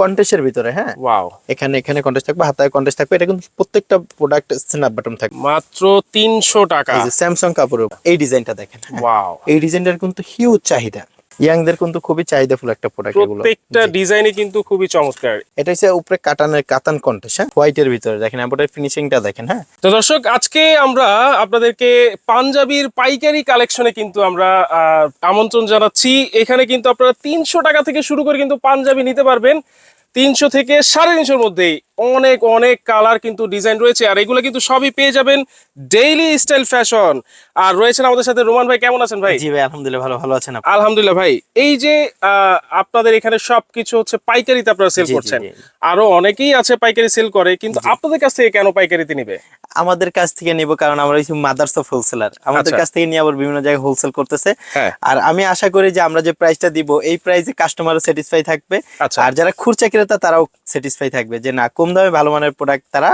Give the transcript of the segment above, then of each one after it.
কন্টেস্টের ভিতরে হ্যাঁ? ওয়াও এখানে এখানে কন্টেস্ট থাকবে হাতায় কন্টেস্ট থাকবে এটা কিন্তু প্রত্যেকটা প্রোডাক্ট স্ন্যাপ বাটন থাকবে। মাত্র তিনশো টাকা। এই যে স্যামসাং কাপড়ের উপর। এই ডিজাইনটা দেখেন হ্যাঁ। ওয়াও এই ডিজাইনটার কিন্তু হিউজ চাহিদা। ইয়াংদের কিন্তু খুবই চাহিদাফুল একটা প্রোডাক্ট এগুলো। প্রত্যেকটা। ডিজাইনে কিন্তু খুবই চমৎকার। এটা হচ্ছে উপরে কাটানের কাতান কন্টেস্ট হ্যাঁ? হোয়াইটের ভিতরে দেখেন এম্বয়ডারি ফিনিশিংটা দেখেন হ্যাঁ? তো দর্শক আজকে আমরা আপনাদেরকে পাঞ্জাবির পাইকারি কালেকশনে কিন্তু আমরা আমন্ত্রণ জানাচ্ছি। এখানে কিন্তু আপনারা তিনশো টাকা থেকে শুরু করে কিন্তু পাঞ্জাবি নিতে পারবেন। তিনশো থেকে সাড়ে তিনশোর মধ্যেই অনেক অনেক কালার কিন্তু ডিজাইন রয়েছে আর এগুলো কিন্তু সবই পেয়ে যাবেন ডেইলি স্টাইল ফ্যাশন আর রয়েছেন আমাদের সাথে রোমান ভাই কেমন আছেন ভাই? জি ভাই আলহামদুলিল্লাহ ভালো ভালো আছেন আপনি? আলহামদুলিল্লাহ ভাই এই যে আপনাদের এখানে সবকিছু হচ্ছে পাইকারিতে আপনারা সেল করছেন। আরও অনেকেই আছে পাইকারি সেল করে কিন্তু আপনাদের কাছ থেকে কেন পাইকারিতে নিবে? আমাদের কাছ থেকে নিব কারণ আমরা হচ্ছে মাদার্স অফ হোলসেলার। আমাদের আচ্ছা। কাছ থেকে নিয়ে আবার বিভিন্ন জায়গায় হোলসেল করতেছে। হ্যাঁ। আর আমি আশা করি যে আমরা যে প্রাইসটা দিব এই প্রাইসে কাস্টমারও স্যাটিসফাই থাকবে। আচ্ছা। আর যারা খুচরা ক্রেতা তারাও স্যাটিসফাই থাকবে যে না কম দামে ভালো মানের প্রোডাক্ট তারা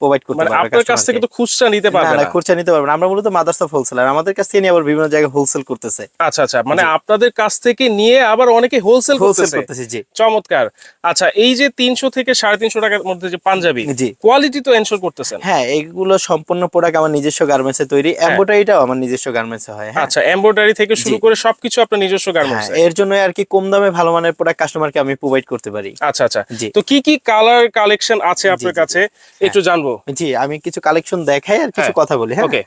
প্রোভাইড করতে মানে আপনার কাছ থেকে তো খুচরা নিতে না খুচরা নিতে আমরা মূলত মাদার্স অফ হোলসেলার আমাদের কাছ থেকে নিয়ে আবার বিভিন্ন জায়গায় হোলসেল করতেছে। আচ্ছা আচ্ছা মানে আপনাদের কাছ থেকে নিয়ে আবার অনেকে হোলসেল হোলসেল করতেছে? জি। চমৎকার। আচ্ছা এই যে তিনশো থেকে সাড়ে তিনশো টাকার মধ্যে যে পাঞ্জাবি কোয়ালিটি তো এনশোর করতেছেন? হ্যাঁ এগুলো সম্পূর্ণ প্রোডাক্ট আমার নিজস্ব গার্মেন্টসে তৈরি। এমব্রয়ডারিটাও আমার নিজস্ব গার্মেন্টসে হয় হ্যাঁ। আচ্ছা এমব্রয়ডারি থেকে শুরু করে সবকিছু আপনার নিজস্ব হ্যাঁ, গার্মেন্টস এর জন্য আর কি কম দামে ভালো মানের প্রোডাক্ট কাস্টমারকে আমি প্রোভাইড করতে পারি। আচ্ছা আচ্ছা। তো কি কি কালার কালেকশন আছে আপনার। কাছে? একটু জানব। জি আমি কিছু কালেকশন দেখাই আর কিছু হ্যাঁ, কথা বলি হ্যাঁ? ওকে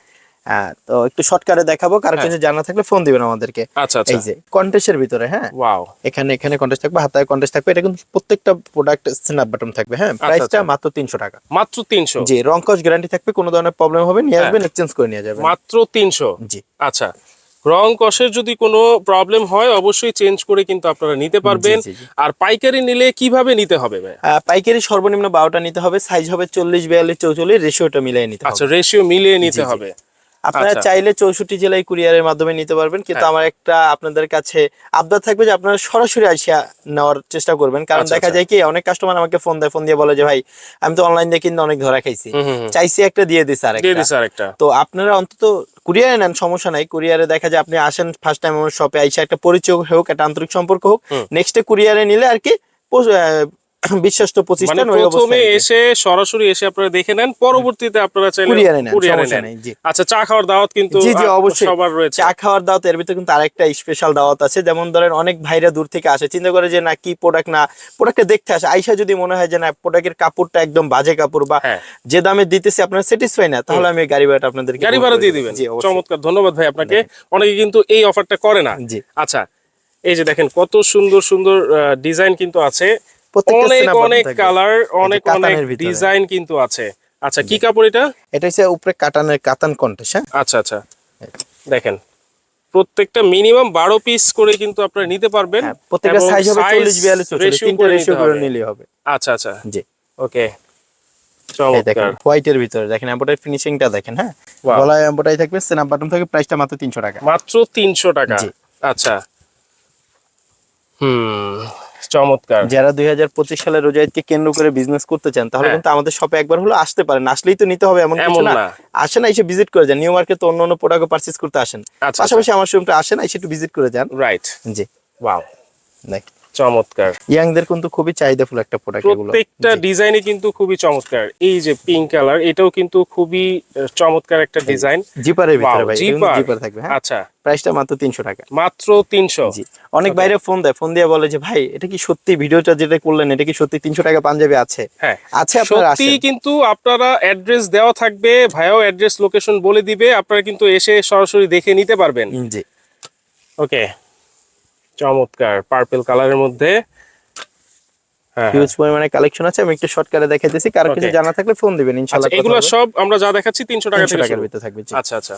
হ্যাঁ তো একটু শর্টকাটে দেখাবো কারও হ্যাঁ। কিছু জানা থাকলে ফোন দিবেন আমাদেরকে। আচ্ছা আচ্ছা। এই যে কন্টেস্টের ভিতরে হ্যাঁ? ওয়াও এখানে এখানে কন্টেস্ট থাকবে হাতায় কন্টেস্ট থাকবে এটা কিন্তু প্রত্যেকটা প্রোডাক্ট স্ন্যাপ বাটন থাকবে হ্যাঁ? প্রাইসটা আচ্ছা। মাত্র তিনশো টাকা। মাত্র তিনশো? জি রং কস গ্যারান্টি থাকবে কোনো ধরনের প্রবলেম হবে নিয়ে। আসবেন এক্সচেঞ্জ করে নিয়ে যাবেন। মাত্র তিনশো? জি। আচ্ছা। রং কষের যদি কোনো প্রবলেম হয় অবশ্যই চেঞ্জ করে কিন্তু আপনারা নিতে পারবেন। আর পাইকারি নিলে কীভাবে নিতে হবে পাইকারি সর্বনিম্ন বারোটা নিতে হবে সাইজ হবে চল্লিশ বিয়াল্লিশ চৌচল্লিশ রেশিওটা মিলিয়ে নিতে আচ্ছা রেশিও মিলিয়ে নিতে। হবে আপনারা আচ্ছা। চাইলে চৌষট্টি জেলায় কুরিয়ারের মাধ্যমে নিতে পারবেন কিন্তু হ্যাঁ। আমার একটা আপনাদের কাছে আবদার থাকবে যে আপনারা সরাসরি আসিয়া নেওয়ার চেষ্টা করবেন কারণ আচ্ছা, দেখা আচ্ছা। যায় কি অনেক কাস্টমার আমাকে ফোন দেয় ফোন দিয়ে বলে যে ভাই আমি তো অনলাইন দিয়ে কিন্তু অনেক ধরা খাইছি। চাইছি একটা দিয়ে দিছে আর দিয়ে দিছে আরেকটা তো আপনারা অন্তত কুরিয়ারে নেন সমস্যা নাই কুরিয়ারে দেখা যায় আপনি আসেন ফার্স্ট টাইম আমার শপে আইসা একটা পরিচয় হোক একটা আন্তরিক সম্পর্ক হোক। নেক্সটে কুরিয়ারে নিলে আর কি বিশ্বস্ত মানে প্রতিষ্ঠান ওই প্রথমে। এসে সরাসরি এসে আপনারা দেখে নেন পরবর্তীতে আপনারা চাইলে কুরিয়ারে নেন আচ্ছা চা খাওয়ার দাওয়াত কিন্তু জি, জি, অবশ্যই। সবার রয়েছে। চা খাওয়ার দাওয়াত এর ভিতরে কিন্তু আরেকটা স্পেশাল দাওয়াত আছে। যেমন ধরেন অনেক ভাইরা দূর থেকে আসে চিন্তা করে যে না কি প্রোডাক্ট না প্রোডাক্টটা দেখতে আসে। আইসা যদি মনে হয় যে না প্রোডাক্টের কাপড়টা একদম বাজে কাপড় বা হ্যাঁ। যে দামে দিতেছি আপনারা স্যাটিসফাই না তাহলে আমি গাড়ি ভাড়াটা আপনাদের গাড়ি ভাড়া দিয়ে দিবেন। জি চমৎকার ধন্যবাদ ভাই আপনাকে। অনেকে কিন্তু এই অফারটা করে না। জি। আচ্ছা এই যে দেখেন কত সুন্দর সুন্দর ডিজাইন কিন্তু আছে। অনেক অনেক কালার অনেক অনেক ডিজাইন কিন্তু আছে। আচ্ছা কি কাপড় এটা? এটা হচ্ছে উপরে কাটানের কাতান কন্টেস্ট হ্যাঁ? আচ্ছা আচ্ছা। দেখেন প্রত্যেকটা মিনিমাম বারো পিস করে কিন্তু আপনারা নিতে পারবেন হ্যাঁ, প্রত্যেকটা সাইজ হবে চল্লিশ বিয়াল্লিশ তিনটা রেশিও করে নিলে হবে। আচ্ছা আচ্ছা। জি। ওকে দেখেন হোয়াইটের ভিতরে। দেখেন ফিনিশিংটা দেখেন হ্যাঁ. গলায় থাকবে বাটন প্রাইসটা মাত্র তিনশো টাকা। মাত্র তিনশো টাকা। আচ্ছা। হুম। চমৎকার। যারা দুই হাজার পঁচিশ সালে রোজাইদকে কেন্দ্র করে বিজনেস করতে চান তাহলে হ্যাঁ। কিন্তু আমাদের শপে একবার হলো আসতে পারেন। আসলেই তো নিতে হবে এমন কিছু না। আসেন এসে ভিজিট করে যান। নিউ মার্কেট তো অন্য অন্য প্রোডাক্ট পারচেজ করতে আসেন। আচ্ছা পাশাপাশি আমার শোরুমটা আসেন এসে একটু ভিজিট করে যান। রাইট জি। ওয়াও দেখ। চমৎকার। ইয়াংদের কিন্তু খুবই চাহিদাফুল একটা প্রোডাক্ট এগুলো। প্রত্যেকটা ডিজাইনই কিন্তু খুবই চমৎকার। এই যে পিঙ্ক কালার এটাও কিন্তু খুবই চমৎকার একটা ডিজাইন জিপারের ভিতরে ভাই জিপার। থাকবে হ্যাঁ? আচ্ছা। প্রাইসটা মাত্র তিনশো টাকা। মাত্র তিনশো? জি। অনেক বাইরে ফোন দেয় ফোন দিয়ে বলে যে ভাই এটা কি সত্যি ভিডিওটা যেটা করলেন এটা কি সত্যি তিনশো টাকা পাঞ্জাবি আছে? হ্যাঁ। আছে আপনারা সত্যি কিন্তু আপনারা অ্যাড্রেস দেওয়া থাকবে ভাইও অ্যাড্রেস লোকেশন বলে দিবে আপনারা কিন্তু এসে সরাসরি দেখে নিতে পারবেন। জি। ওকে চমৎকার পার্পল কালারের মধ্যে। হ্যাঁ হ্যাঁ। হিউজ পরিমাণে কালেকশন আছে আমি একটু শর্টকাটে দেখাইতেছি কারও কিছু জানা থাকলে ফোন দিবেন আচ্ছা ইনশাআল্লাহ এগুলো সব আমরা যা দেখাচ্ছি তিনশো টাকা থেকে টাকার শুরু। ভিতরে থাকবে আচ্ছা আচ্ছা।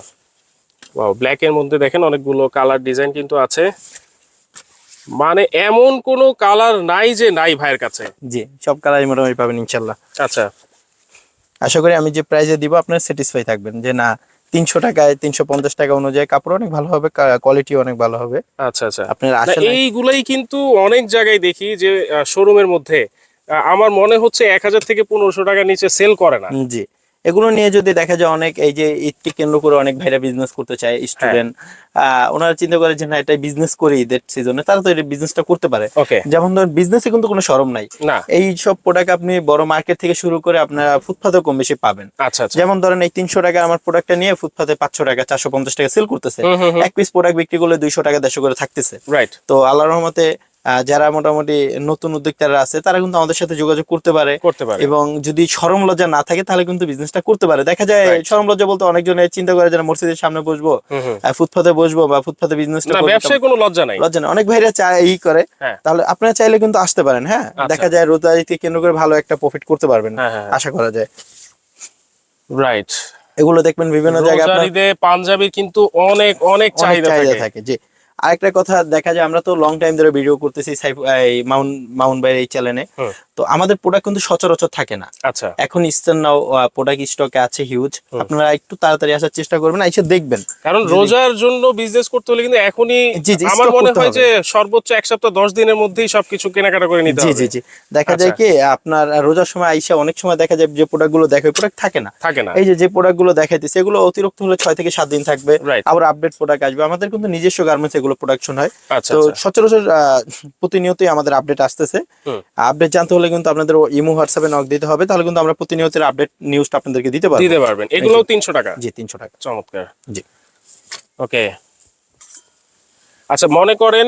ওয়াও ব্ল্যাক এর মধ্যে দেখেন অনেকগুলো কালার ডিজাইন কিন্তু আছে। মানে এমন কোনো কালার নাই যে নাই ভাইয়ের কাছে। জি সব কালারই মোটামুটি পাবেন ইনশাল্লাহ আচ্ছা। আশা করি আমি যে প্রাইজে দিব আপনারা স্যাটিসফাই থাকবেন যে না তিনশো টাকায় তিনশো পঞ্চাশ টাকা অনুযায়ী কাপড় অনেক ভালো হবে কোয়ালিটি অনেক ভালো হবে। আচ্ছা আচ্ছা। আপনার এইগুলাই কিন্তু অনেক জায়গায় দেখি যে শোরুমের মধ্যে আমার মনে হচ্ছে এক হাজার থেকে পনেরোশো টাকা নিচে সেল করে না। জি। এগুলো নিয়ে যদি দেখা যায় অনেক এই যে ঈদকে কেন্দ্র করে অনেক ভাইরা বিজনেস করতে চায় স্টুডেন্ট ওনারা চিন্তা করে যে না এটা বিজনেস করি ঈদের সিজনে তারা তো এটা বিজনেসটা করতে পারে। যেমন ধরুন বিজনেসে কিন্তু কোনো সরম নাই। না। এই সব প্রোডাক্ট আপনি বড় মার্কেট থেকে শুরু করে আপনারা ফুটপাতেও কম বেশি পাবেন। আচ্ছা আচ্ছা। যেমন ধরেন এই তিনশো টাকা আমার প্রোডাক্টটা নিয়ে ফুটপাতে পাঁচশো টাকা চারশো পঞ্চাশ টাকা সেল করতেছে। এক পিস প্রোডাক্ট বিক্রি করলে দুইশো টাকা দেড়শো করে থাকতেছে। রাইট তো আল্লাহ রহমতে যারা মোটামুটি নতুন উদ্যোক্তারা আছে তারা কিন্তু আমাদের সাথে যোগাযোগ করতে পারে। করতে পারে। এবং যদি সরম লজ্জা না থাকে তাহলে কিন্তু বিজনেসটা করতে পারে। দেখা যায়. সরম লজ্জা বলতে অনেকজনে চিন্তা করে যে না, মসজিদের সামনে বসবো। ফুটপাতে বসবো বা ফুটপাতে বিজনেসটা ব্যবসায় কোনো লজ্জা নাই। লজ্জা না অনেক ভাইরা চায় ই করে। হ্যাঁ। তাহলে আপনারা চাইলে কিন্তু আসতে পারেন হ্যাঁ? আচ্ছা। দেখা যায় রোজা ঈদকে কেন্দ্র করে ভালো একটা প্রফিট করতে পারবেন হ্যাঁ হ্যাঁ। আশা করা যায়। রাইট এগুলো দেখবেন বিভিন্ন জায়গায় পাঞ্জাবির কিন্তু অনেক অনেক চাহিদা চাহিদা থাকে। থাকে জি। আরেকটা কথা, দেখা যায় আমরা তো লং টাইম ধরে ভিডিও করতেছি মাউন্ট মাউন্ট ভাইয়ের এই চ্যানেলে। তো আমাদের প্রোডাক্ট কিন্তু সচরাচর থাকে না। আচ্ছা। এখন ইস্টার্ন নাও প্রোডাক্ট স্টকে আছে হিউজ আপনারা একটু তাড়াতাড়ি আসার চেষ্টা করবেন এসে দেখবেন। কারণ রোজার জন্য বিজনেস করতে হলে কিন্তু এখনই আমার মনে হয় যে সর্বোচ্চ এক সপ্তাহ দশ দিনের মধ্যেই সবকিছু কেনাকাটা করে নিতে জি হবে। জি জি। দেখা যায় আচ্ছা। কি আপনার রোজার সময় আইসা অনেক সময় দেখা যায় যে প্রোডাক্টগুলো দেখে প্রোডাক্ট থাকে না। থাকে না। এই যে যে প্রোডাক্টগুলো দেখাইতেছে এগুলো অতিরিক্ত হলে ছয় থেকে সাত দিন থাকবে। আবার আপডেট প্রোডাক্ট আসবে। আমাদের কিন্তু নিজস্ব গার্মেন্টস এগুলো প্রোডাকশন হয়। আচ্ছা তো আচ্ছা। সচরাচর প্রতিনিয়তই আমাদের আপডেট আসতেছে। আপডেট জানতে হলে কিন্তু আপনাদের ইমো হোয়াটসঅ্যাপে নক দিতে হবে। তাহলে কিন্তু আমরা প্রতিনিয়ত আপডেট নিউজটা আপনাদেরকে দিতে পারব। দিতে পারবেন। এগুলো তিনশো টাকা। জি তিনশো টাকা। চমৎকার। জি। ওকে আচ্ছা মনে করেন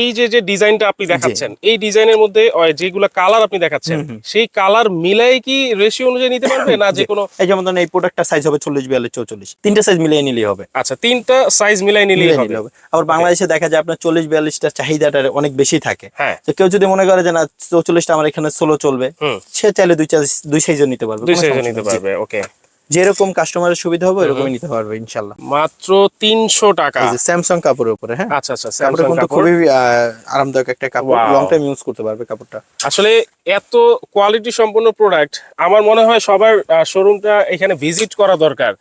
এই যে যে ডিজাইনটা আপনি দেখাচ্ছেন এই ডিজাইনের মধ্যে যেগুলো কালার আপনি দেখাচ্ছেন সেই কালার মিলাই কি রেশিও অনুযায়ী নিতে পারবে না যে কোনো এই যেমন ধরেন এই প্রোডাক্টটা সাইজ হবে চল্লিশ বিয়াল্লিশ চৌচল্লিশ। তিনটা সাইজ মিলাই নিলেই হবে। আচ্ছা তিনটা সাইজ মিলাই নিলেই হবে। আবার বাংলাদেশে দেখা যায় আপনার চল্লিশ বিয়াল্লিশটা চাহিদাটা অনেক বেশি থাকে। হ্যাঁ। তো কেউ যদি মনে করে যে না চৌচল্লিশটা আমার এখানে ষোলো চলবে সে চাইলে দুই দুই সাইজও নিতে পারবে। দুই কোনো সাইজে নিতে পারবে ওকে যেরকম কাস্টমারের সুবিধা হবে এরকমই নিতে পারবে ইনশাল্লাহ। মাত্র তিনশো টাকা। এই যে স্যামসাং কাপড়ের উপরে হ্যাঁ? আচ্ছা আচ্ছা কাপড়টা কিন্তু খুবই আরামদায়ক একটা কাপড়। লং টাইম ইউজ করতে পারবে কাপড়টা। আসলে এত কোয়ালিটি সম্পন্ন প্রোডাক্ট আমার মনে হয় সবার শোরুমটা এখানে ভিজিট করা দরকার।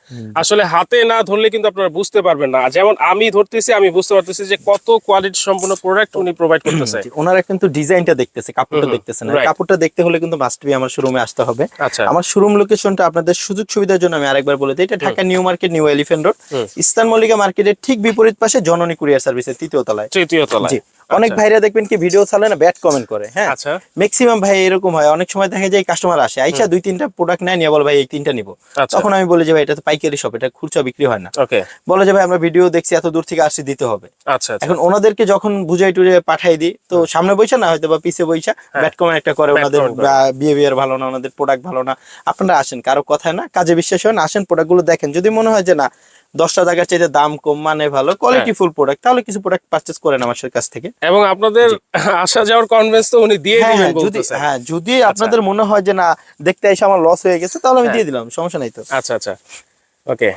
আসলে হাতে না ধরলে কিন্তু আপনারা বুঝতে পারবেন না। যেমন আমি ধরতেছি আমি বুঝতে পারতেছি যে কত কোয়ালিটি সম্পন্ন প্রোডাক্ট উনি প্রোভাইড করতেছে। ওনারা কিন্তু ডিজাইনটা দেখতেছে কাপড়টা দেখতেছে না। কাপড়টা দেখতে হলে কিন্তু মাস্ট বি আমার শোরুমে আসতে হবে। আচ্ছা। আমার শোরুম লোকেশনটা আপনাদের সুযোগ সুবিধার জন্য আমি আরেকবার বলে দিই এটা Dhaka new market new elephant road. ইস্তান Mallika মার্কেটের ঠিক বিপরীত পাশে জননী কুরিয়ার সার্ভিসের তৃতীয় তলায়। তৃতীয় তলায়। অনেক আচ্ছা। ভাইরা দেখবেন কি ভিডিও চালে না ব্যাড কমেন্ট করে হ্যাঁ? আচ্ছা। ম্যাক্সিমাম ভাই এরকম হয় অনেক সময় দেখা যায় কাস্টমার আসে আইসা দুই তিনটা প্রোডাক্ট নেয় নিয়ে বলে ভাই এই তিনটা নিবো। আচ্ছা। তখন আমি বলি যে ভাই এটা তো পাইকারি শপ এটা খুচরা বিক্রি হয় না। ওকে। বলে যে ভাই আমরা ভিডিও দেখছি এত দূর থেকে আসছি দিতে হবে। আচ্ছা আচ্ছা। এখন ওনাদেরকে যখন বুঝাই টুঝে পাঠাই দিই তো সামনে বইসা না হয়তো বা পিছে বইসা ব্যাড কমেন্ট একটা করে ওনাদের বিহেভিয়ার ভালো না ওনাদের প্রোডাক্ট ভালো না। আপনারা আসেন কারও কথায় না কাজে বিশ্বাস হয় না আসেন প্রোডাক্টগুলো দেখেন। যদি মনে হয় যে না দশটা জায়গার চাইতে দাম কম মানে ভালো কোয়ালিটি ফুল প্রোডাক্ট তাহলে কিছু প্রোডাক্ট পারচেস করেন আমার কাছ থেকে। এবং আপনাদের আসা যাওয়ার কনভেন্স তো উনি দিয়ে হ্যাঁ দিবেন হ্যাঁ, যদি হ্যাঁ যদি আপনাদের মনে হয় যে না দেখতে এসে আমার লস হয়ে গেছে তাহলে আমি হ্যাঁ। দিয়ে দিলাম সমস্যা নাই তো। আচ্ছা আচ্ছা। ওকে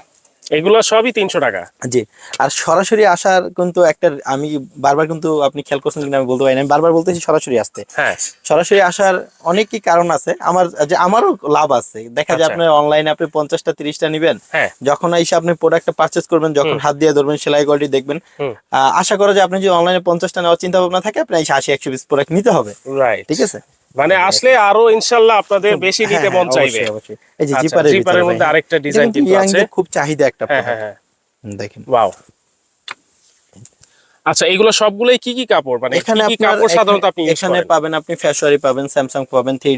এগুলো সবই তিনশো টাকা। জি। আর সরাসরি আসার কিন্তু একটা আমি বারবার কিন্তু আপনি খেয়াল করছেন কিনা আমি বলতে পারি আমি বারবার বলতেছি সরাসরি আসতে। হ্যাঁ। সরাসরি আসার অনেকই কারণ আছে আমার যে আমারও লাভ আছে। দেখা যায় আচ্ছা। আপনার অনলাইনে আপনি পঞ্চাশটা তিরিশটা নিবেন। হ্যাঁ। যখন এসে আপনি প্রোডাক্টটা পারচেস করবেন যখন হাত দিয়ে ধরবেন সেলাই কোয়ালিটি দেখবেন আশা করা যায় আপনি যদি অনলাইনে পঞ্চাশটা নেওয়ার চিন্তা ভাবনা থাকে আপনি এসে আশি একশো পিস প্রোডাক্ট নিতে হবে। রাইট ঠিক আছে? মানে আসলে আরও ইনশাল্লাহ আপনাদের বেশি হ্যাঁ, নিতে হ্যাঁ, মন চাইবে। এই যে আচ্ছা, জিপারের মধ্যে আরেকটা ডিজাইন কিন্তু আছে। খুব চাহিদা একটা হ্যাঁ হ্যাঁ হ্যাঁ। দেখেন। ওয়াও আচ্ছা এগুলো সবগুলোই কি কি কাপড়? মানে এখানে কাপড় সাধারণত আপনি এখানে- পাবেন আপনি ফ্যাশওয়ারি পাবেন স্যামসাং পাবেন থ্রি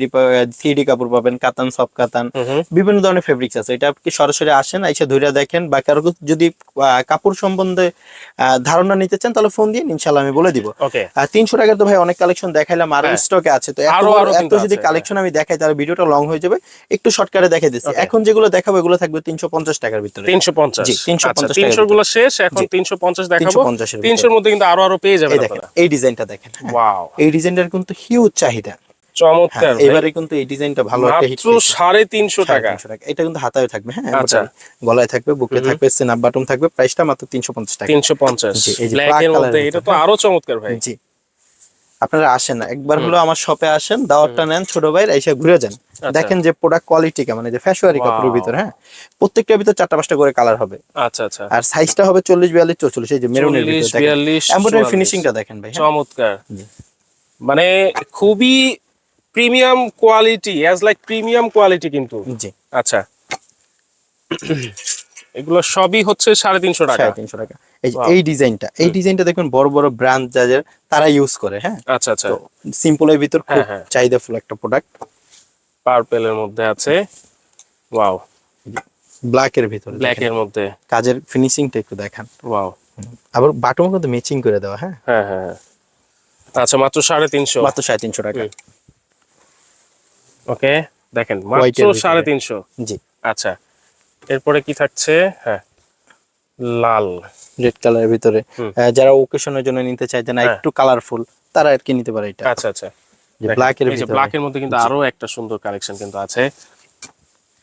থ্রি কাপড় পাবেন কাতান সব কাতান। বিভিন্ন ধরনের ফেব্রিক্স আছে। এটা আপনি সরাসরি আসেন এসে ধরে দেখেন বা কারও যদি কাপড় সম্বন্ধে ধারণা নিতে চান তাহলে ফোন দিন ইনশাল্লাহ আমি বলে দিব। ওকে তিনশো টাকার তো ভাই অনেক কালেকশন দেখাইলাম আরও হ্যাঁ। স্টকে আছে। তো এত আরো- আরও এত যদি কালেকশন আমি দেখাই তাহলে ভিডিওটা লং হয়ে যাবে। একটু শর্টকাটে দেখাই দিচ্ছি। এখন যেগুলো দেখাবো এগুলো থাকবে তিনশো পঞ্চাশ টাকার ভিতরে। তিনশো পঞ্চাশ। 350 আচ্ছা তিনশো গুলো শেষ এখন তিনশো পঞ্চাশ দেখাবো। 350 এর তিনশোর মধ্যে কিন্তু আরও আরও পেয়ে যাবেন এই দেখেন এই ডিজাইনটা দেখেন হ্যাঁ। ওয়াও। এই ডিজাইনটার কিন্তু হিউজ চাহিদা। চমৎকার হ্যাঁ এবারে কিন্তু এই ডিজাইনটা ভালো একটা হিট সাড়ে তিনশো টাকা। এটা কিন্তু হাতায় থাকবে হ্যাঁ আচ্ছা। গলায় থাকবে বুকে থাকবে স্ন্যাপ বাটন থাকবে প্রাইসটা মাত্র তিনশো পঞ্চাশ টাকা। তিনশো পঞ্চাশ। ব্ল্যাক এর মধ্যে এটা তো আরও চমৎকার ভাই। জি। আপনারা আসেন না। একবার হলো আমার শপে আসেন দাওয়াতটা নেন ছোট ভাইয়ের এসে ঘুরে যান। দেখেন যে প্রোডাক্ট কোয়ালিটি কেমন যে ফ্যাশওয়ারি কাপড়ের আচ্ছা। ভিতর হ্যাঁ? প্রত্যেকটার ভিতর চারটা পাঁচটা করে কালার হবে। আচ্ছা আচ্ছা। আর সাইজটা হবে চল্লিশ বিয়াল্লিশ চৌচল্লিশ এই যে মেরুনের ভিতর এমব্রয়ডারি। ফিনিশিংটা দেখেন ভাই হ্যাঁ? চমৎকার। মানে খুবই premium quality as like premium quality কিন্তু। জি। আচ্ছা। এগুলো সবই হচ্ছে সাড়ে তিনশো টাকা। সাড়ে তিনশো টাকা। এই এই ডিজাইনটা এই ডিজাইনটা দেখবেন বড় বড় ব্র্যান্ড যাদের তারা ইউজ করে হ্যাঁ? আচ্ছা আচ্ছা। সিম্পলের ভিতর খুব হ্যাঁ, হ্যাঁ। চাহিদাফুল একটা প্রোডাক্ট পার্পেলের মধ্যে আছে। ওয়াও ব্ল্যাক এর ভিতরে ব্ল্যাক এর মধ্যে। কাজের ফিনিশিংটা একটু দেখান। ওয়াও আবার বাটন কিন্তু ম্যাচিং করে দেওয়া হ্যাঁ? হ্যাঁ হ্যাঁ হ্যাঁ। আচ্ছা মাত্র সাড়ে তিনশো। মাত্র সাড়ে তিনশো টাকা। ওকে দেখেন মাত্র সাড়ে তিনশো। জি। আচ্ছা এরপরে কি থাকছে? হ্যাঁ। লাল। রেড কালারের ভিতরে। যারা ওকেশনের জন্য নিতে চায় যে না হ্যাঁ। একটু কালারফুল তারা আর কি নিতে পারে এটা। আচ্ছা আচ্ছা। যে ব্ল্যাক এর ভিতরে। ব্ল্যাক এর মধ্যে কিন্তু আরও একটা সুন্দর কালেকশন কিন্তু আছে।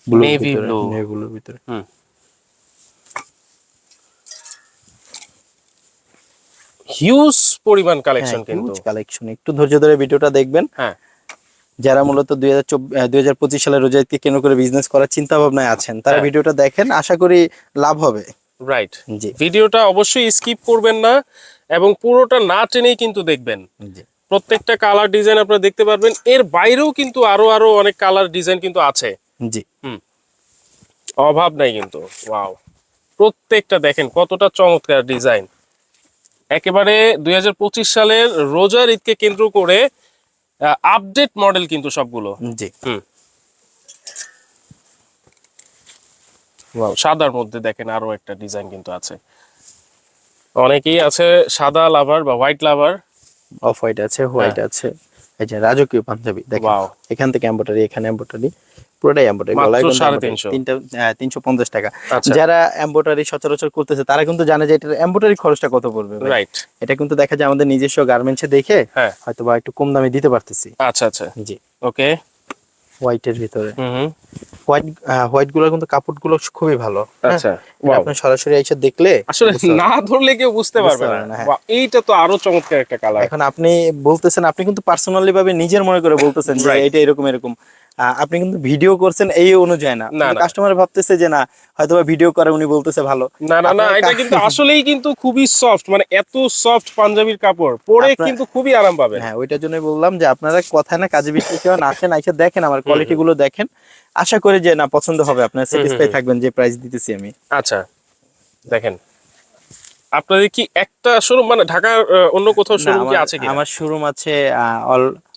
Blue navy blue। নেভি ব্লুর ভিতরে। হিউজ পরিমাণ কালেকশন কিন্তু। কালেকশন একটু ধৈর্য ধরে ভিডিওটা দেখবেন। হ্যাঁ। যারা মূলত দুই হাজার দুই হাজার পঁচিশ সালের রোজাইতে কেন্দ্র করে বিজনেস করার চিন্তা ভাবনায় আছেন তারা হ্যাঁ। ভিডিওটা দেখেন আশা করি লাভ হবে। রাইট জি। ভিডিওটা অবশ্যই স্কিপ করবেন না এবং পুরোটা না টেনেই কিন্তু দেখবেন। প্রত্যেকটা কালার ডিজাইন আপনারা দেখতে পারবেন। এর বাইরেও কিন্তু আরও আরও অনেক কালার ডিজাইন কিন্তু আছে। জি। অভাব নাই কিন্তু। ওয়াও প্রত্যেকটা দেখেন কতটা চমৎকার ডিজাইন একেবারে দুই হাজার পঁচিশ সালের রোজার ঈদকে কেন্দ্র করে আপডেট মডেল কিন্তু সবগুলো। জি। Wow, সাদার মধ্যে দেখেন আরও একটা ডিজাইন কিন্তু আছে। অনেকেই আছে সাদা লাভার বা হোয়াইট লাভার অফ হোয়াইট আছে হোয়াইট আছে। এই যে রাজকীয় পাঞ্জাবি দেখেন. এখান থেকে এম্বোটারি এখানে এম্বোটারি পুরোটাই এম্বোটারি মাত্র গলায় কিন্তু সাড়ে embroidery। তিনশো। তিনটা আহ, তিনশো পঞ্চাশ টাকা। আচ্ছা। যারা এম্বোটারি সচরাচর করতেছে তারা কিন্তু জানে যে এটার এম্বোটারি খরচটা কত পড়বে রাইট এটা কিন্তু দেখা যায় আমাদের নিজস্ব গার্মেন্টসে দেখে হ্যাঁ। হয়তো বা একটু কম দামে দিতে পারতেছি। আচ্ছা আচ্ছা। জি। ওকে হোয়াইটের ভিতরে। হোয়াইট হোয়াইটগুলোর কিন্তু কাপড়গুলো খুবই ভালো। হ্যাঁ? আচ্ছা আপনি সরাসরি এসে দেখলে আসলে না ধরলে কেউ বুঝতে পারবে না। হ্যাঁ। এইটা তো আরও চমৎকার একটা কালার এখন আপনি বলতেছেন আপনি কিন্তু পার্সোনালি ভাবে নিজের মনে করে বলতেছেন যে এটা এরকম এরকম। আপনি কিন্তু ভিডিও করছেন এই অনুযায়ী না। কাস্টমার ভাবতেছে যে না হয়তো ভিডিও করে উনি বলতেছে ভালো। না না না এটা কিন্তু আসলেই কিন্তু খুবই সফট মানে এত সফট পাঞ্জাবির কাপড়। পরে কিন্তু খুবই আরাম পাবেন। হ্যাঁ ওইটার জন্যই বললাম যে আপনারা কথা না কাজে বিশ্বাস হন আসেন আইসা দেখেন আমার কোয়ালিটি গুলো দেখেন। আশা করি যে না পছন্দ হবে আপনার স্যাটিসফাই থাকবেন যে প্রাইস দিতেছি আমি। আচ্ছা দেখেন। আপনাদের কি একটা শোরুম মানে ঢাকার অন্য কোথাও শোরুম কি আছে কি আমার শোরুম আছে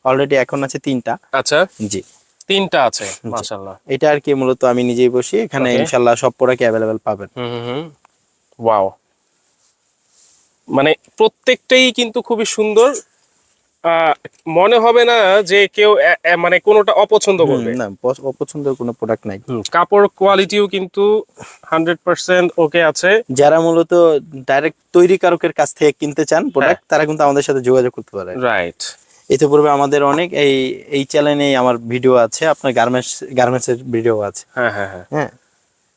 অলরেডি এখন আছে তিনটা। আচ্ছা। জি। তিনটা আছে মাশাআল্লাহ। এটা আর কি মূলত আমি নিজেই বসি এখানে Okay. ইনশাল্লাহ সব প্রোডাক্ট অ্যাভেলেবেল পাবেন। হুম হুম ওয়াও মানে প্রত্যেকটাই কিন্তু খুবই সুন্দর। মনে হবে না যে কেউ মানে কোনোটা অপছন্দ করবে। না পছ- অপছন্দের কোনো প্রোডাক্ট নাই। কাপড় কোয়ালিটিও কিন্তু হান্ড্রেড পার্সেন্ট ওকে আছে। যারা মূলত ডাইরেক্ট তৈরি কারকের কাছ থেকে কিনতে চান প্রোডাক্ট তারা কিন্তু আমাদের সাথে যোগাযোগ করতে পারে। রাইট এতে পূর্বে আমাদের অনেক এই এই চ্যানেলে আমার ভিডিও আছে আপনার গার্মেন্টস গার্মেন্টস এর ভিডিও আছে। হ্যাঁ হ্যাঁ হ্যাঁ। হ্যাঁ।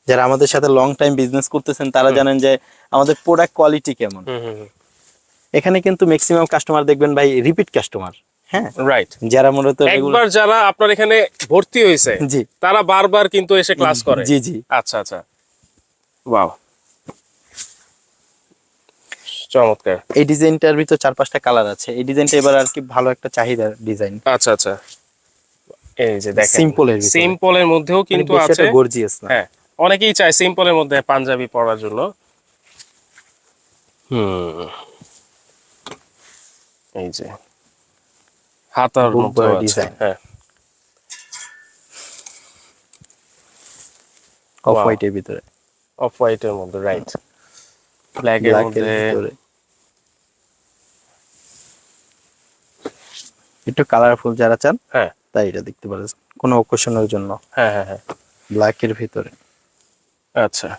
যারা আমাদের সাথে লং টাইম বিজনেস করতেছেন তারা জানেন যে আমাদের প্রোডাক্ট কোয়ালিটি কেমন। হুম হুম এখানে কিন্তু ম্যাক্সিমাম কাস্টমার দেখবেন ভাই রিপিট কাস্টমার হ্যাঁ? রাইট যারা মূলত একবার যারা আপনার এখানে ভর্তি হয়েছে জি। তারা বারবার কিন্তু এসে ক্লাস করে। জি জি। আচ্ছা আচ্ছা। ওয়াও চমৎকার। এই ডিজাইনটার ভিতর চার পাঁচটা কালার আছে। এই ডিজাইনটা এবার আর কি ভালো একটা চাহিদার ডিজাইন। আচ্ছা আচ্ছা। এই যে দেখেন ভিতরে। সিম্পলের মধ্যেও কিন্তু আছে। গর্জিয়াস না। হ্যাঁ অনেকেই চায় সিম্পলের মধ্যে পাঞ্জাবি পরার জন্য। হুম। এই যে হাতার মধ্যে ভরা হ্যাঁ। অফ হোয়াইটের ভিতরে। অফ হোয়াইটের মধ্যে রাইট ব্ল্যাক এর মধ্যে। একটু কালারফুল যারা চান হ্যাঁ। তাই এটা দেখতে পারেন। কোনো অকেশনের জন্য। হ্যাঁ হ্যাঁ হ্যাঁ। ব্ল্যাক এর ভিতরে। আচ্ছা।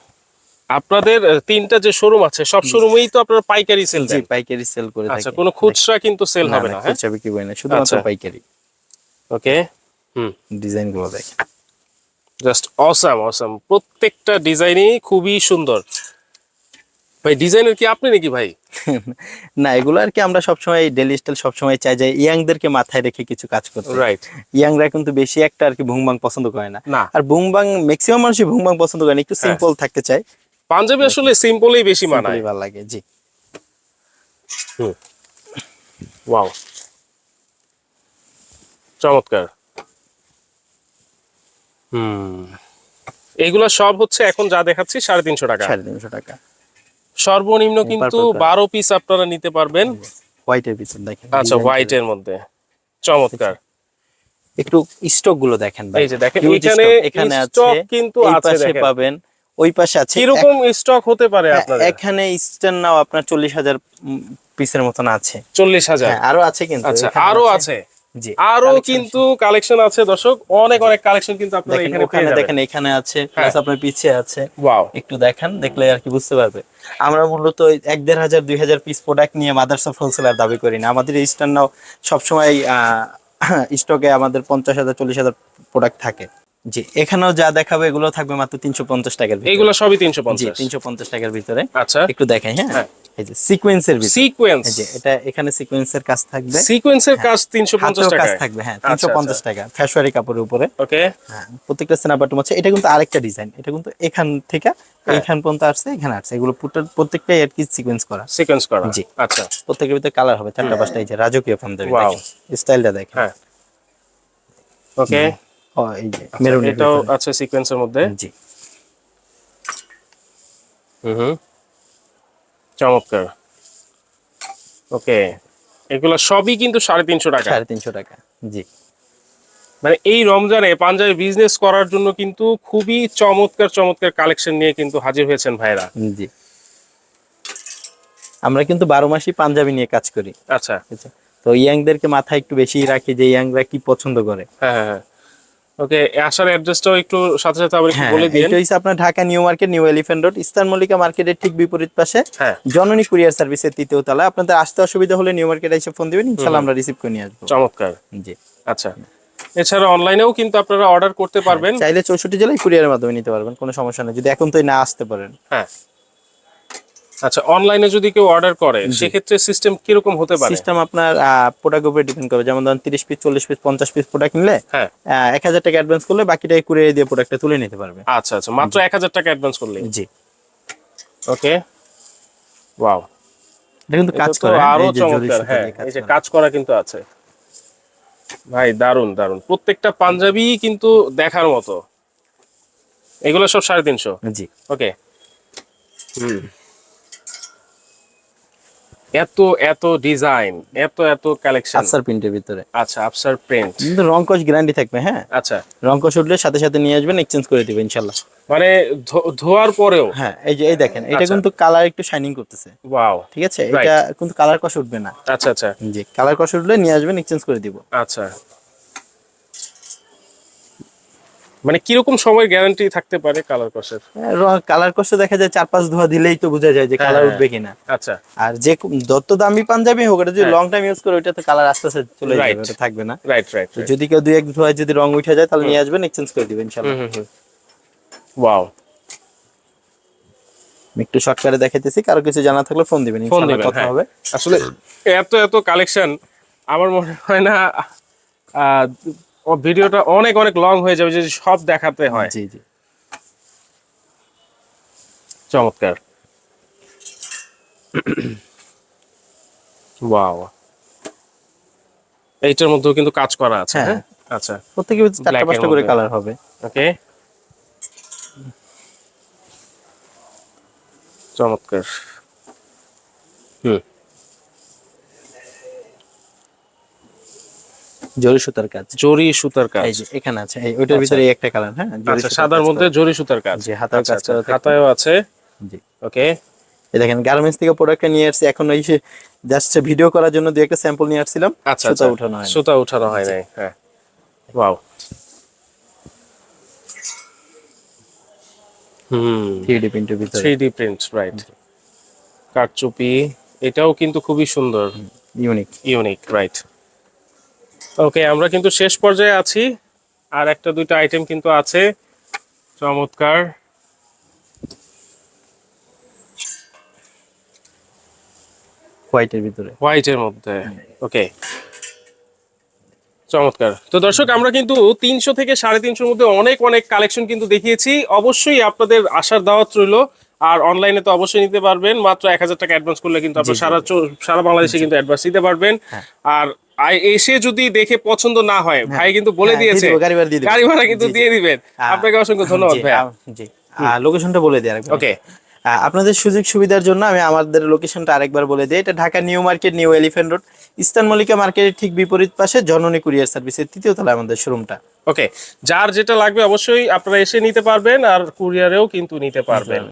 আপনাদের তিনটা যে শোরুম আছে সব শোরুমেই তো আপনারা পাইকারি সেল জি দেন? পাইকারি সেল করে আচ্ছা কোনো খুচরা কিন্তু সেল হবে না হ্যাঁ? খুচরা বিক্রি করি না শুধুমাত্র আচ্ছা। পাইকারি। ওকে হুম। ডিজাইনগুলো দেখেন জাস্ট অসাম অসাম প্রত্যেকটা ডিজাইনই খুবই সুন্দর। ভাই ডিজাইনের কি আপনি নাকি ভাই? না এগুলো আর কি আমরা সবসময় ডেলি স্টাইল সবসময় চাই যে ইয়াংদেরকে মাথায় রেখে কিছু কাজ করতে। রাইট ইয়াংরা কিন্তু বেশি একটা আর কি ভুংবাং পছন্দ করে না। আর ভুংবাং ম্যাক্সিমাম মানুষই ভুংবাং পছন্দ করে না একটু হ্যাঁ। সিম্পল থাকতে চায়। পাঞ্জাবি আসলে সিম্পলই বেশি মানায়। ভালো লাগে জি। ওয়াও চমৎকার। হুম। এগুলো সব হচ্ছে এখন যা দেখাচ্ছি সাড়ে তিনশো টাকা। সাড়ে তিনশো টাকা। সর্বনিম্ন কিন্তু বারো পিস আপনারা নিতে পারবেন। হোয়াইটের ভিতর দেখেন আচ্ছা design হোয়াইট এর মধ্যে। চমৎকার। একটু স্টকগুলো দেখেন ভাই। এই যে দেখেন এখানে এখানে স্টক কিন্তু আছে দেখেন। পাবেন ওই পাশে আছে কীরকম স্টক হতে পারে এক- আপনাদের? এখানে স্ট্যান্ড নাও আপনার চল্লিশ হাজার পিসের মতন আছে। চল্লিশ হাজার। হ্যাঁ আরও আছে কিন্তু আচ্ছা আরও আছে। আরও কিন্তু কালেকশন আছে দর্শক। অনেক অনেক কালেকশন কিন্তু আপনারা দেখেন এখানে পেয়ে যাবেন। দেখেন এখানে আছে প্লাস আপনার পিছিয়ে আছে। ওয়াও একটু দেখেন দেখলে আর কি বুঝতে পারবে। আমরা মূলত এক দেড় হাজার দুই হাজার পিস প্রোডাক্ট নিয়ে মাদার্স অফ হোলসেলার দাবি করি না। আমাদের এই স্ট্যান্ড নাও সবসময় স্টকে আমাদের পঞ্চাশ হাজার চল্লিশ হাজার প্রোডাক্ট থাকে। জি এখানেও যা দেখাবে এগুলো থাকবে মাত্র তিনশো পঞ্চাশ টাকার। এইগুলো সবই তিনশো পঞ্চাশ। তিনশো পঞ্চাশ টাকার ভিতরে। আচ্ছা। একটু দেখাই হ্যাঁ। হ্যাঁ। এই যে সিকোয়েন্সের সিকোয়েন্স এই যে এটা এখানে সিকোয়েন্সের কাজ থাকবে। সিকোয়েন্সের কাজ তিনশো পঞ্চাশ হাতেও কাজ থাকবে হ্যাঁ আচ্ছা, তিনশো পঞ্চাশ টাকা ফ্যাশওয়ারি কাপড়ের উপরে। ওকে হ্যাঁ প্রত্যেকটা সেনা বাটম আছে। এটা কিন্তু আরেকটা ডিজাইন এটা কিন্তু এখান থেকে হ্যাঁ। পর্যন্ত আসছে এখানে আসছে। এগুলো প্রত্যেকটাই আর কি সিকোয়েন্স করা। সিকোয়েন্স করা। জি। আচ্ছা। প্রত্যেকের ভিতরে কালার হবে চারটা পাঁচটা এই যে রাজকীয় Wow. দেখেন স্টাইলটা দেখেন। হ্যাঁ। ওকে ও এই যে মেরুন এটাও আছে সিকোয়েন্সের মধ্যে। জি। হুম হুম। চমৎকার। ওকে এগুলো সবই কিন্তু সাড়ে তিনশো টাকা। সাড়ে তিনশো টাকা জি। মানে এই রমজানে পাঞ্জাবি বিজনেস করার জন্য কিন্তু খুবই চমৎকার চমৎকার কালেকশন নিয়ে কিন্তু হাজির হয়েছেন ভাইরা। জি। আমরা কিন্তু বারো মাসই পাঞ্জাবি নিয়ে কাজ করি। আচ্ছা। তো ইয়াংদেরকে মাথায় একটু বেশি রাখি যে ইয়াংরা কি পছন্দ করে। হ্যাঁ হ্যাঁ হ্যাঁ। ওকে আসার অ্যাড্রেসটাও একটু সাথে সাথে আবার একটু হ্যাঁ বলে দিন এটা হচ্ছে আপনার Dhaka new market new elephant road ইস্তার Mallika মার্কেটের ঠিক বিপরীত পাশে। হ্যাঁ। জননী কুরিয়ার সার্ভিসের তৃতীয় তলা আপনাদের আসতে অসুবিধা হলে নিউ মার্কেটে এসে ফোন দিবেন ইনশাল্লাহ আমরা রিসিভ করে নিয়ে আসব। চমৎকার। জি। আচ্ছা এছাড়া অনলাইনেও কিন্তু আপনারা অর্ডার করতে পারবেন। চাইলে চৌষট্টি জেলায় কুরিয়ারের মাধ্যমে নিতে পারবেন কোনো সমস্যা নেই। যদি এখন তো না আসতে পারেন। হ্যাঁ। আচ্ছা অনলাইনে যদি কেউ অর্ডার করে সেক্ষেত্রে সিস্টেম কীরকম হতে পারে? সিস্টেম আপনার প্রোডাক্ট উপরে ডিপেন্ড করে যেমন ধরেন তিরিশ পিস চল্লিশ পিস পঞ্চাশ পিস প্রোডাক্ট নিলে হ্যাঁ। এক হাজার টাকা অ্যাডভান্স করলে বাকিটা কুরিয়ার দিয়ে প্রোডাক্টটা তুলে নিতে পারবে। আচ্ছা আচ্ছা মাত্র এক হাজার টাকা অ্যাডভান্স করলে জি। ওকে ওয়াও কিন্তু কাজ করে হ্যাঁ, আরও চমৎকার হ্যাঁ কাজ এই যে করা। কাজ করা কিন্তু আছে। ভাই দারুণ দারুণ প্রত্যেকটা পাঞ্জাবি কিন্তু দেখার মতো। এগুলো সব সাড়ে তিনশো। জি। ওকে হুম। এত এত ডিজাইন এত এত কালেকশন আফসার প্রিন্টের ভিতরে। আচ্ছা আফসার প্রিন্ট। কিন্তু রংকস গ্যারান্টি থাকবে হ্যাঁ? আচ্ছা। রংকস উঠলে সাথে সাথে নিয়ে আসবেন এক্সচেঞ্জ করে দিবেন ইনশাল্লাহ। মানে ধোয়ার পরেও? হ্যাঁ এই যে এই দেখেন এটা আচ্ছা। কিন্তু কালার একটু শাইনিং করতেছে। ওয়াও ঠিক আছে? এটা কিন্তু কালার কস উঠবে না। আচ্ছা আচ্ছা। জি কালার কস উঠলে নিয়ে আসবেন এক্সচেঞ্জ করে দিব। আচ্ছা। মানে কীরকম সময় গ্যারান্টি থাকতে পারে কালার কষের কালার কষ্ট দেখা যায় চার পাঁচ ধোয়া দিলেই তো বোঝা যায় যে কালার হ্যাঁ। উঠবে কিনা। আচ্ছা। আর যে যত দামি পাঞ্জাবি হোক এটা যদি হ্যাঁ। লং টাইম ইউজ করে ওইটা তো কালার আস্তে আস্তে চলে যাবে ওটা থাকবে না। রাইট রাইট যদি কেউ দুই এক ধোয়া যদি রং উঠে যায় তাহলে নিয়ে আসবেন এক্সচেঞ্জ করে দিবেন ইনশাআল্লাহ ওয়াও একটু শর্টকাটে দেখাইতেছি কারও কিছু জানা থাকলে ফোন দিবেন ফোন ইনশাআল্লাহ দিবেন কথা হ্যাঁ। হবে। আসলে এত এত কালেকশন আমার মনে হয় না ও ভিডিওটা অনেক অনেক লং হয়ে যাবে যদি সব দেখাতে হয়। জি জি। চমৎকার। ওয়াও এইটার মধ্যেও কিন্তু কাজ করা আছে হ্যাঁ। হ্যাঁ? আচ্ছা। প্রত্যেকে চারটা পাঁচটা করে কালার হবে। ওকে চমৎকার। হুম। জরি সুতার কাজ। জরি সুতার কাজ। এই যে এখানে আছে এই ওইটার ভিতরে একটা কালার হ্যাঁ? আচ্ছা সাদার মধ্যে জরি সুতার কাজ। জি, হাতায় আচ্ছা, কাজ আচ্ছা। হাতায়ও আছে। জি। ওকে এই দেখেন গার্মেন্টস থেকে প্রোডাক্টটা নিয়ে আসছি এখন ওই জাস্ট ভিডিও করার জন্য দুই একটা স্যাম্পল নিয়ে আসছিলাম। আচ্ছা সুতা আচ্ছা। উঠানো হয় সুতা উঠানো হয় নাই হ্যাঁ। ওয়াও হুম। থ্রি ডি প্রিন্টের ভিতরে। থ্রি ডি প্রিন্ট রাইট কারচুপি এটাও কিন্তু খুবই সুন্দর। ইউনিক ইউনিক রাইট ওকে আমরা কিন্তু শেষ পর্যায়ে আছি। আর একটা দুইটা আইটেম কিন্তু আছে। চমৎকার। হোয়াইটের ভিতরে। হোয়াইটের মধ্যে। ওকে। চমৎকার। তো দর্শক আমরা কিন্তু তিনশো থেকে সাড়ে তিনশোর মধ্যে অনেক অনেক কালেকশন কিন্তু দেখিয়েছি। অবশ্যই আপনাদের আসার দাওয়াত রইল। আর অনলাইনে তো অবশ্যই নিতে পারবেন। মাত্র এক হাজার টাকা অ্যাডভান্স করলে কিন্তু আপনার সারা সারা বাংলাদেশে কিন্তু অ্যাডভান্স দিতে পারবেন। হ্যাঁ। আর এসে যদি দেখে পছন্দ না হয় ভাই কিন্তু বলে হ্যাঁ, দিয়েছে। গাড়ি ভাড়া কিন্তু। দিয়ে দিবেন। আপনাকে অসংখ্য ধন্যবাদ জি। লোকেশনটা বলে দিই আরেকবার। ওকে আপনাদের সুযোগ সুবিধার জন্য আমি আমাদের লোকেশনটা আরেকবার বলে দিই। এটা Dhaka new market new elephant road ইস্তান Mallika মার্কেটের ঠিক বিপরীত পাশে জননী কুরিয়ার সার্ভিসের তৃতীয় তলায় আমাদের শোরুমটা। ওকে যার যেটা লাগবে অবশ্যই আপনারা এসে নিতে পারবেন আর কুরিয়ারেও কিন্তু নিতে পারবেন।